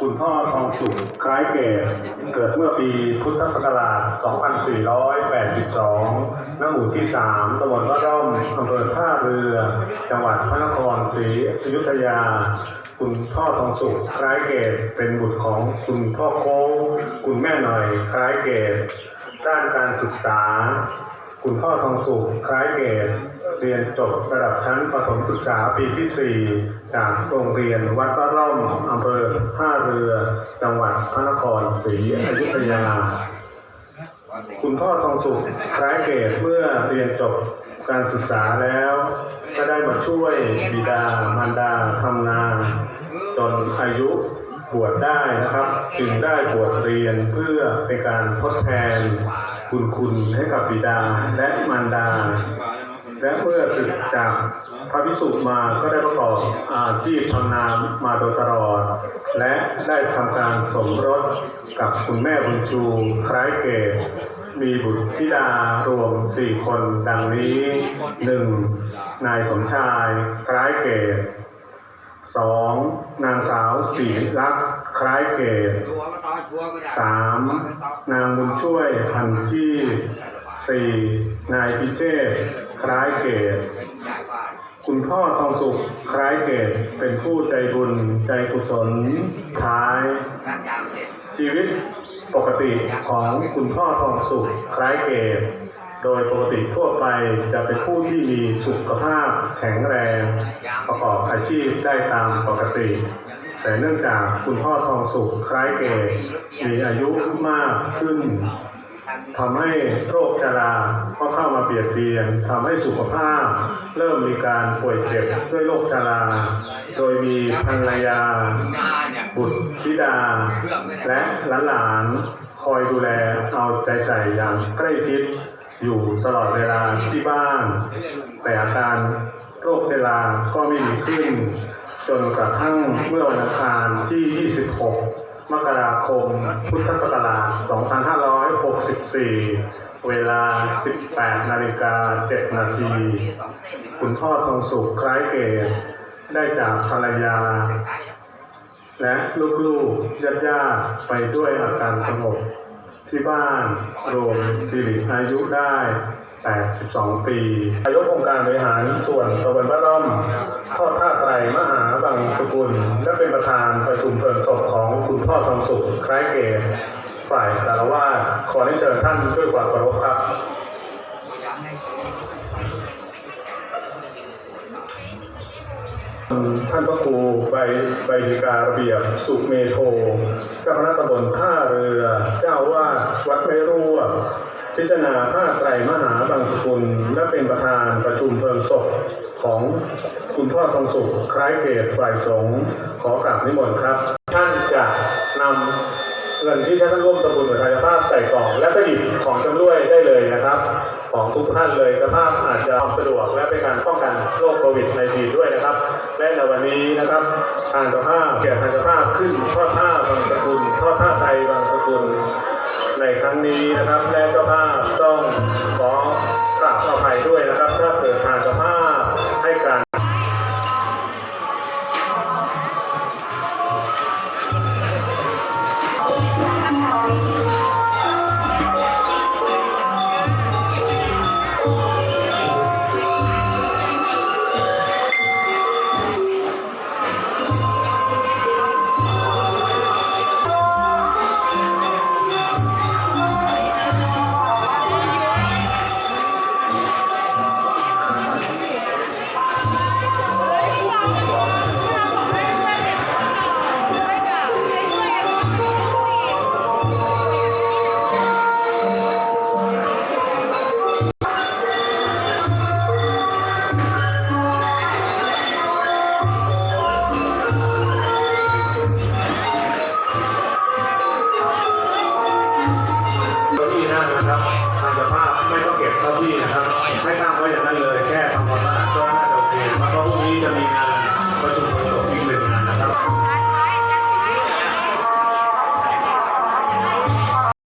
คุณพ่อทองสุขคล้ายเกตเกิดเมื่อปีพุทธศักราช 2482ณหมู่ที่ 3ตำบลวัดร่อมอำเภอท่าเรือ จังหวัดพระนครศรีอยุธยา คุณพ่อทองสุขคล้ายเกตเป็นบุตรของคุณพ่อโค้งคุณแม่หน่อยคล้ายเกตด้านการศึกษา คุณพ่อทองสุขคล้ายเกต เรียนจบระดับชั้นประถมศึกษาปีที่ 4 จากโรงเรียนวัดพระร่อมอำเภอท่าเรือ จังหวัดพระนครศรีอยุธยา คุณพ่อทองสุขคล้ายเกตเมื่อเรียนจบการศึกษาแล้ว ก็ได้มาช่วยบิดามารดาทำนาจนอายุบวชได้นะครับ จึงได้บวชเรียนเพื่อเป็นการทดแทน คุณคุณให้กับบิดาและมารดา และเมื่อศึกจากพระพิสุมาก็ได้ประกอบอาชีพทำนามาโดยตลอด และได้ทำการสมรสกับคุณแม่บุญชูคล้ายเกตมีบุตรธิดารวมสี่คนดังนี้หนึ่งนายสมชายคล้ายเกตสองนางสาวศรีรักษคล้ายเกตสามนางบุญช่วยพันที่สี่นายพิเชษ คล้ายเกตคุณพ่อทองสุขคล้ายเกตเป็นผู้ใจบุญใจกุศลท้าย ชีวิตปกติของคุณพ่อทองสุขคล้ายเกตโดยปกติทั่วไปจะเป็นผู้ที่มีสุขภาพแข็งแรง ประกอบอาชีพได้ตามปกติ แต่เนื่องจากคุณพ่อทองสุขคล้ายเกตมีอายุมากขึ้น ทำให้โรคชราก็เข้ามาเบียดเบียนทำให้สุขภาพ เริ่มมีการป่วยเจ็บด้วยโรคชรา โดยมีภรรยา บุตรธิดา และหลานๆคอยดูแลเอาใจใส่อย่างใกล้ชิดอยู่ตลอดเวลาที่บ้าน แต่อาการโรคเวลาก็ไม่ดีขึ้น จนกระทั่งเมื่อวันอังคารที่ 26 มกราคม พุทธศักราช 2564 เวลา 18 นาฬิกา 7 นาที คุณพ่อทองสุขคล้ายเกตได้จากภรรยา และลูกๆญาติๆไปด้วยอาการสงบที่บ้านรวมสิริอายุได้ 82 ปีนายกองค์การบริหารส่วนตำบลบ้านร่อมทอดท่าไตรมหา เป็นประธานประชุมเพลิงศพของคุณพ่อทองสุขคล้ายเกตฝ่ายสารวาสขอให้เชิญท่านด้วยความเคารพครับท่านพระครูใบใบดีการะเบียบ สุเมโทเจ้าคณะตำบลท่าเรือ เจ้าวาดวัดไม่รั่วพิจารณาผ้าไตรมหาบางสกุล และเป็นประธานประชุมเพลิงศพของคุณพ่อทองสุขคล้ายเกตฝ่ายสงฆ์ ขอกราบนิมนต์ครับ ท่านจะนำเงินที่ท่านร่วมตำบุญหรือทายภาพใส่กล่อง และก็หยิบของจำรวยได้เลยนะครับ ของทุกท่านเลยสภาพอาจจะความสะดวกและเป็นการป้องกันโรคโควิด -19 ด้วยนะครับ และในวันนี้นะครับ ทางเจ้าภาพเกียรติทางเจ้าภาพขึ้นทอดผ้าบางสกุลทอดผ้าไทยบางสกุลในครั้งนี้นะครับ และเจ้าภาพต้องขอ